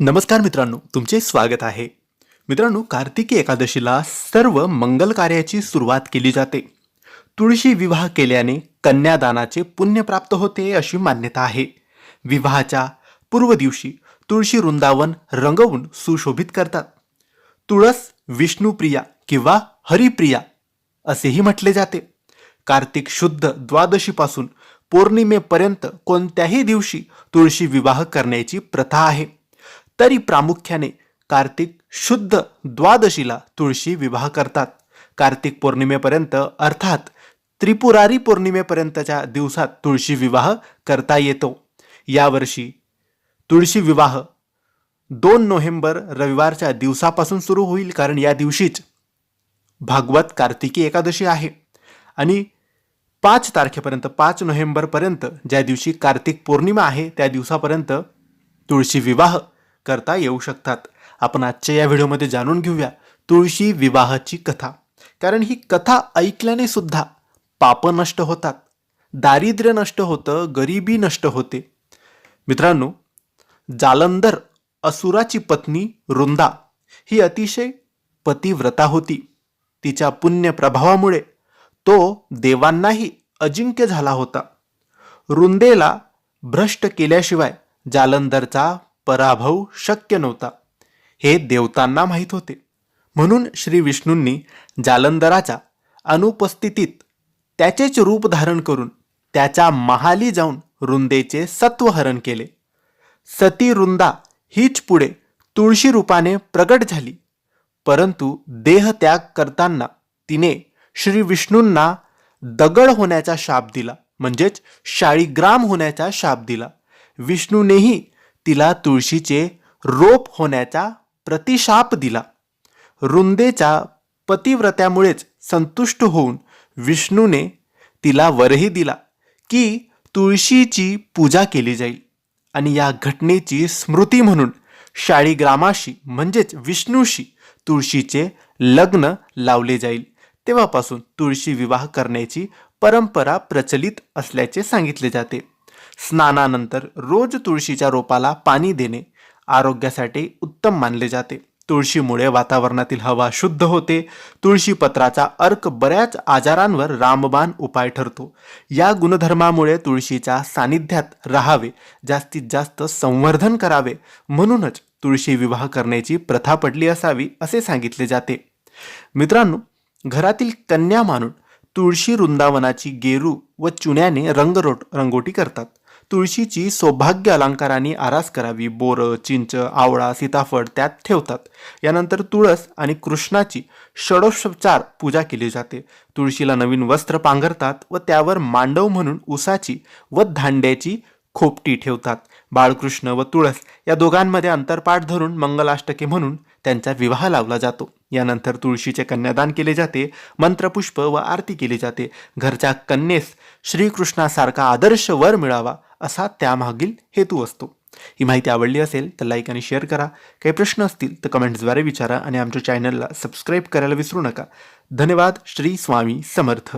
नमस्कार मित्रांनो तुमचे स्वागत आहे. मित्रांनो कार्तिकी एकादशीला सर्व मंगल कार्याची सुरुवात केली जाते. तुळशी विवाह केल्याने कन्यादानाचे पुण्य प्राप्त होते अशी मान्यता आहे. विवाहाच्या पूर्व दिवशी तुळशी वृंदावन रंगवून सुशोभित करतात. तुळस विष्णुप्रिया किंवा हरिप्रिया असेही म्हटले जाते. कार्तिक शुद्ध द्वादशीपासून पौर्णिमेपर्यंत कोणत्याही दिवशी तुळशी विवाह करण्याची प्रथा आहे. तरी प्रामुख्याने कार्तिक शुद्ध द्वादशीला तुळशी विवाह करतात. कार्तिक पौर्णिमेपर्यंत अर्थात त्रिपुरारी पौर्णिमेपर्यंतच्या दिवसात तुळशी विवाह करता येतो. यावर्षी तुळशी विवाह दोन नोव्हेंबर रविवारच्या दिवसापासून सुरू होईल कारण या दिवशीच भागवत कार्तिकी एकादशी आहे. आणि पाच तारखेपर्यंत पाच नोव्हेंबरपर्यंत ज्या दिवशी कार्तिक पौर्णिमा आहे त्या दिवसापर्यंत तुळशी विवाह करता येऊ शकतात. आपण आजच्या या व्हिडिओमध्ये जाणून घेऊया तुळशी विवाहाची कथा. कारण ही कथा ऐकल्याने सुद्धा पाप नष्ट होतात. दारिद्र्य नष्ट होतं गरिबी नष्ट होते. मित्रांनो जालंधर असुराची पत्नी रुंदा ही अतिशय पतिव्रता होती. तिच्या पुण्य प्रभावामुळे तो देवांनाही अजिंक्य झाला होता. रुंदेला भ्रष्ट केल्याशिवाय जालंधरचा पराभव शक्य नव्हता. हे देवतांना माहीत होते. म्हणून श्री विष्णूंनी जालंधराच्या अनुपस्थितीत त्याचेच रूप धारण करून त्याच्या महाली जाऊन रुंदेचे सत्वहरण केले. सती रुंदा हीच पुढे तुळशी रूपाने प्रगट झाली. परंतु देहत्याग करताना तिने श्री विष्णूंना दगड होण्याचा शाप दिला. म्हणजेच शाळीग्राम होण्याचा शाप दिला. विष्णूनेही तिला तुळशीचे रोप होण्याचा प्रतिशाप दिला. रुंदेच्या पतिव्रत्यामुळेच संतुष्ट होऊन विष्णूने तिला वरही दिला की तुळशीची पूजा केली जाईल आणि या घटनेची स्मृती म्हणून शाळीग्रामाशी म्हणजेच विष्णूशी तुळशीचे लग्न लावले जाईल. तेव्हापासून तुळशी विवाह करण्याची परंपरा प्रचलित असल्याचे सांगितले जाते. स्नानानंतर रोज तुळशीच्या रोपाला पाणी देणे आरोग्यासाठी उत्तम मानले जाते. तुळशीमुळे वातावरणातील हवा शुद्ध होते. तुळशी पत्राचा अर्क बऱ्याच आजारांवर रामबाण उपाय ठरतो. या गुणधर्मामुळे तुळशीच्या सानिध्यात राहावे जास्तीत जास्त संवर्धन करावे. म्हणूनच तुळशी विवाह करण्याची प्रथा पडली असावी असे सांगितले जाते. मित्रांनो घरातील कन्या मानून तुळशी वृंदावनाची गेरू व चुन्याने रंगरोट रंगोटी करतात. तुळशीची सौभाग्य अलंकाराने आरास करावी. बोरं चिंच आवळा सीताफळ त्यात ठेवतात. यानंतर तुळस आणि कृष्णाची षडोपचार पूजा केली जाते. तुळशीला नवीन वस्त्र पांघरतात व त्यावर मांडव म्हणून उसाची व धांड्याची खोपटी ठेवतात. बाळकृष्ण व तुळस या दोघांमध्ये अंतरपाठ धरून मंगलाष्टके म्हणून त्यांचा विवाह लावला जातो. यानंतर तुळशीचे कन्यादान केले जाते मंत्रपुष्प व आरती केली जाते. घरच्या कन्येस श्रीकृष्णासारखा आदर्श वर मिळावा असा त्यामागील हेतू असतो. ही माहिती आवडली असेल तर लाईक आणि शेअर करा. काही प्रश्न असतील तर कमेंट्सद्वारे विचारा आणि आमच्या चॅनलला सबस्क्राईब करायला विसरू नका. धन्यवाद. श्री स्वामी समर्थ.